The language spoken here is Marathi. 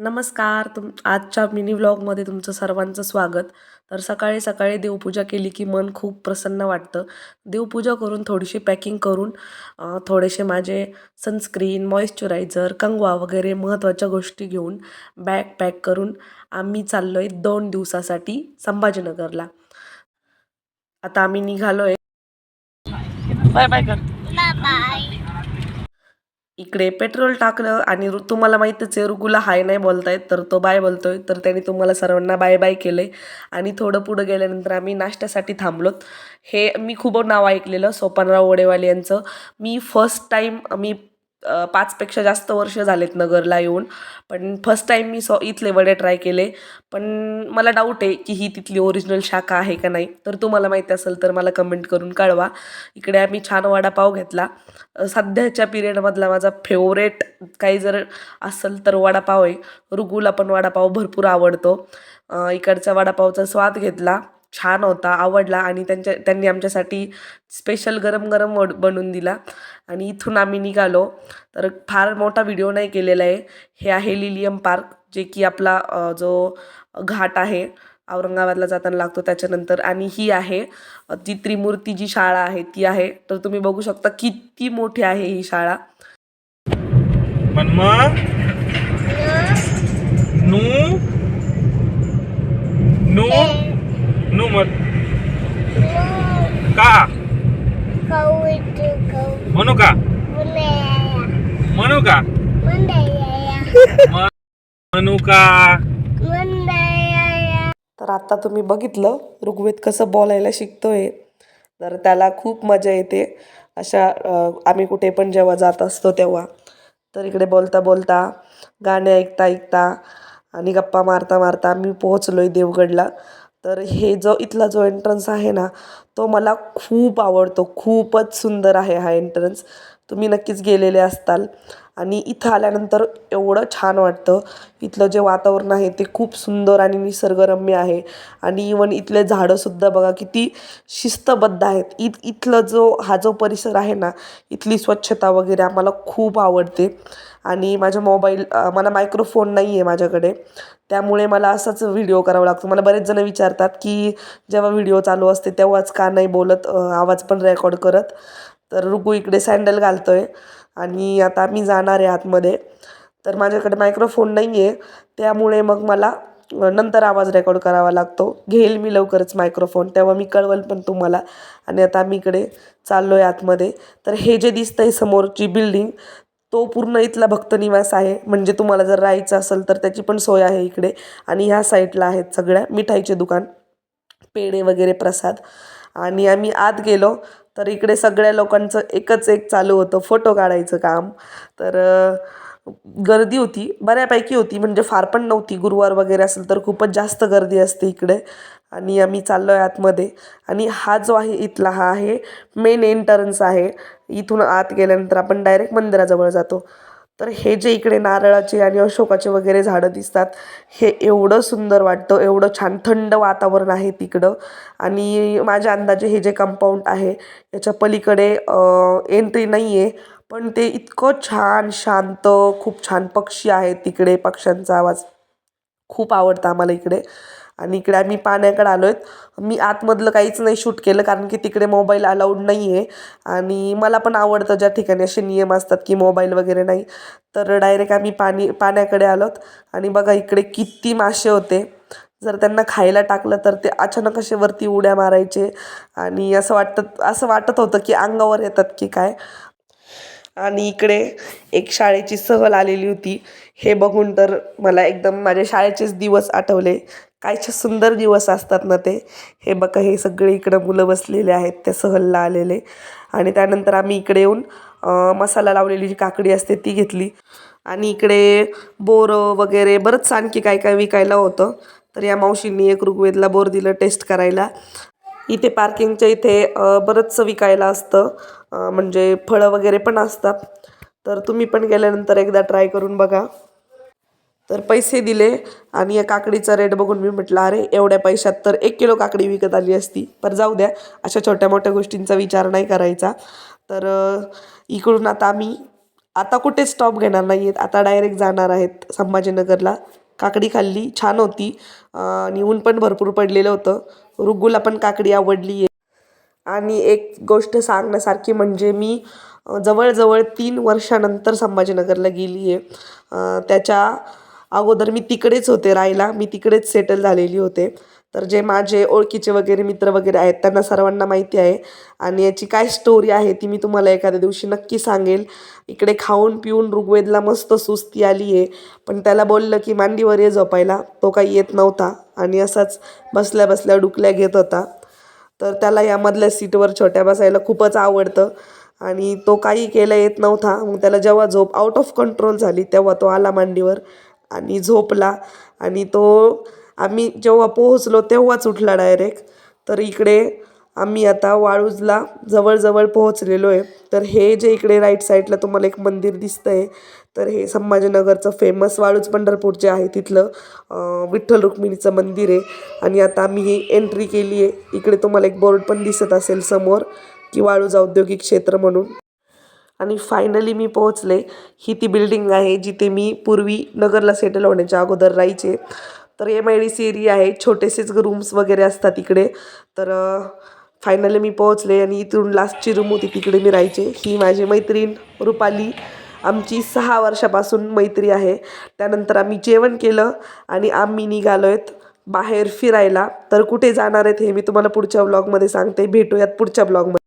नमस्कार तुम आजच्या मिनी व्लॉगमध्ये तुमचं सर्वांचं स्वागत. तर सकाळी सकाळी देवपूजा केली की मन खूप प्रसन्न वाटतं. देवपूजा करून थोडीशी पॅकिंग करून थोडेसे माझे सनस्क्रीन मॉइश्चरायझर कंगवा वगैरे महत्त्वाच्या गोष्टी घेऊन बॅग पॅक करून आम्ही चाललो आहे दोन दिवसासाठी संभाजीनगरला. आता आम्ही निघालो आहे बाय बाय कर इकडे पेट्रोल टाकलं आणि रु- तुम्हाला माहीतच आहे रुगूला हाय नाही बोलतायत तर तो बाय बोलतोय. तर त्याने तुम्हाला सर्वांना बाय बाय केले आणि थोडं पुढं गेल्यानंतर आम्ही नाश्त्यासाठी थांबलोत. हे मी खूप नाव ऐकलेलं सोपानराव वडेवाले यांचं. मी फर्स्ट टाईम मी पाचपेक्षा जास्त वर्ष झालेत नगरला येऊन. पण फर्स्ट टाईम मी सॉ इथले वडे ट्राय केले. पण मला डाऊट आहे की ही तिथली ओरिजिनल शाखा आहे का नाही. तर तुम्हाला माहिती असेल तर मला कमेंट करून कळवा. इकडे आम्ही छान वडापाव घेतला. सध्याच्या पिरियडमधला माझा फेवरेट काही जर असेल तर वडापाव आहे. रुगूला पण वडापाव भरपूर आवडतो. इकडच्या इकडचा वडापावचा स्वाद घेतला. छान होता आवडला आणि त्यांच्या त्यांनी आमच्यासाठी स्पेशल गरम गरम वड बनवून दिला. आणि इथून आम्ही निघालो. तर फार मोठा व्हिडिओ नाही केलेला आहे. हे आहे लिलियम पार्क जे की आपला जो घाट आहे औरंगाबादला जाताना लागतो त्याच्यानंतर. आणि ही आहे जी त्रिमूर्ती जी शाळा आहे ती आहे. तर तुम्ही बघू शकता किती मोठी आहे ही शाळा. पण मग नू? नू? नू मत का? म्हणू का? म्हणू का? म्हणू का? तर आत्ता तुम्ही बघितलं ऋग्वेद कसं बोलायला शिकतोय. तर त्याला खूप मजा येते. अशा आम्ही कुठे पण जेव्हा जात असतो तेव्हा. तर इकडे बोलता बोलता गाणे ऐकता ऐकता आणि गप्पा मारता मारता आम्ही पोहोचलो आहे देवगडला. तर हे जो इथला जो एंट्रन्स आहे ना तो मला खूप आवडतो. खूपच सुंदर आहे हा एंट्रन्स तुम्ही नक्कीच गेलेले असताल. आणि इथं आल्यानंतर एवढं छान वाटतं. इथलं जे वातावरण आहे ते खूप सुंदर आणि निसर्गरम्य आहे. आणि इवन इथले झाडंसुद्धा बघा किती शिस्तबद्ध आहेत. इत इथलं जो हा जो परिसर आहे ना इथली स्वच्छता वगैरे आम्हाला खूप आवडते. आणि माझ्या मोबाईल मला मायक्रोफोन नाही आहे माझ्याकडे. त्यामुळे मला असाच व्हिडिओ करावा लागतो. मला बरेच जण विचारतात की जेव्हा व्हिडिओ चालू असते तेव्हाच का नाही बोलत आवाज पण रेकॉर्ड करत. तर रुगू इकडे सँडल आहे आणि आता मी जाणार आहे आतमध्ये. तर माझ्याकडे मायक्रोफोन नाही आहे त्यामुळे मग मला नंतर आवाज रेकॉर्ड करावा लागतो. घेईल मी लवकरच मायक्रोफोन तेव्हा मी कळवल पण तुम्हाला. आणि आता आम्ही इकडे चाललो आहे आतमध्ये. तर हे जे दिसतं आहे समोरची बिल्डिंग तो पूर्ण इथला भक्तनिवास आहे. म्हणजे तुम्हाला जर राहायचं असेल तर त्याची पण सोय आहे इकडे. आणि ह्या साईडला आहेत सगळ्या मिठाईचे दुकान पेढे वगैरे प्रसाद. आणि आम्ही आत गेलो. तर इकडे सगळ्या लोकांचं एकच एक चालू होतं फोटो काढायचं काम. तर गर्दी होती बऱ्यापैकी होती म्हणजे फार पण नव्हती. गुरुवार वगैरे असेल तर खूपच जास्त गर्दी असते इकडे. आणि आम्ही चाललो आहे आतमध्ये. आणि हा जो आहे इथला हा आहे मेन एंट्रन्स आहे. इथून आत गेल्यानंतर आपण डायरेक्ट मंदिराजवळ जातो. तर हे जे इकडे नारळाचे आणि अशोकाचे वगैरे झाडं दिसतात हे एवढं सुंदर वाटतं एवढं छान थंड वातावरण आहे तिकडं. आणि माझ्या अंदाजे हे जे कंपाऊंड आहे याच्या पलीकडे एंट्री नाही आहे पण ते इतकं छान शांत खूप छान पक्षी आहेत तिकडे पक्ष्यांचा आवाज खूप आवडतं आम्हाला इकडे. आणि इकडे आम्ही पाण्याकडे आलो आहेत मी आतमधलं काहीच नाही शूट केलं कारण की तिकडे मोबाईल अलाउड नाही आहे आणि मला पण आवडतं ज्या ठिकाणी असे नियम असतात की मोबाईल वगैरे नाही. तर डायरेक्ट आम्ही पाणी पाण्याकडे आलोत. आणि बघा इकडे किती मासे होते. जर त्यांना खायला टाकलं तर ते अचानक असे वरती उड्या मारायचे. आणि असं वाटतं असं वाटत होतं की अंगावर येतात की काय. आणि इकडे एक शाळेची सहल आलेली होती. हे बघून तर मला एकदम माझ्या शाळेचेच दिवस आठवले. कायचे सुंदर दिवस असतात ना ते. हे बघा हे सगळे इकडं मुलं बसलेले आहेत त्या सहलला आलेले. आणि त्यानंतर आम्ही इकडे येऊन मसाला लावलेली जी काकडी असते ती घेतली. आणि इकडे बोरं वगैरे बरंच आणखी काय काय विकायला होतं. तर या मावशींनी एक ऋग्वेदला बोर दिलं टेस्ट करायला. इथे पार्किंगच्या इथे बरंचसं विकायला असतं. म्हणजे फळं वगैरे पण असतात. तर तुम्ही पण गेल्यानंतर एकदा ट्राय करून बघा. तर पैसे दिले आणि या काकडीचा रेट बघून मी म्हटलं अरे एवढ्या पैशात तर एक किलो काकडी विकत आली असती. पर जाऊ द्या अशा छोट्या मोठ्या गोष्टींचा विचार नाही करायचा. तर इकडून आता आम्ही आता कुठे स्टॉप घेणार नाही आहेत आता डायरेक्ट जाणार आहेत संभाजीनगरला. काकडी खाल्ली छान होती. आणि ऊन पण भरपूर पडलेलं होतं. रुग्गूला पण काकडी आवडली आहे आणि एक गोष्ट सांगण्यासारखी म्हणजे मी जवळजवळ तीन वर्षानंतर संभाजीनगरला गेली आहे त्याच्या अगोदर मी तिकडेच होते राहायला. मी तिकडेच सेटल झालेली होते. तर जे माझे ओळखीचे वगैरे मित्र वगैरे आहेत त्यांना सर्वांना माहिती आहे. आणि याची काय स्टोरी आहे ती मी तुम्हाला एखाद्या दिवशी नक्की सांगेल. इकडे खाऊन पिऊन ऋग्वेदला मस्त सुस्ती आली आहे पण त्याला बोललं की मांडीवर ये झोपायला. तो काही येत नव्हता. आणि असाच बसल्या बसल्या डुकल्या घेत होता. तर त्याला यामधल्या सीटवर छोट्या बसायला खूपच आवडतं. आणि तो काही केला येत नव्हता. मग त्याला जेव्हा झोप आउट ऑफ कंट्रोल झाली तेव्हा तो आला मांडीवर. आणि झोपला. आणि तो आम्ही जेव्हा पोहोचलो तेव्हाच उठला डायरेक्ट तर इकडे आम्ही आता वाळूजला जवळजवळ पोहोचलेलो आहे तर हे जे इकडे राईट साईडला तुम्हाला एक मंदिर दिसतंय. तर हे संभाजीनगरचं फेमस वाळूज पंढरपूर जे आहे तिथलं विठ्ठल रुक्मिणीचं मंदिर आहे. आणि आता आम्ही ही एंट्री केली आहे इकडे तुम्हाला एक बोर्ड पण दिसत असेल समोर की वाळूज औद्योगिक क्षेत्र म्हणून. आणि फायनली मी पोहोचले. ही ती बिल्डिंग आहे जिथे मी पूर्वी नगरला सेटल होण्याच्या अगोदर राहायचे. तर M I D C area आहे. छोटेसेच रूम्स वगैरे असतात इकडे. तर फायनली मी पोहोचले आणि इथून लास्टची रूम होती तिकडे मी राहायचे. ही माझी मैत्रीण रुपाली. आमची सहा वर्षापासून मैत्री आहे. त्यानंतर आम्ही जेवण केलं आणि आम्ही निघालो आहेत बाहेर फिरायला. तर कुठे जाणार आहेत हे मी तुम्हाला पुढच्या ब्लॉगमध्ये सांगते. भेटूयात पुढच्या ब्लॉगमध्ये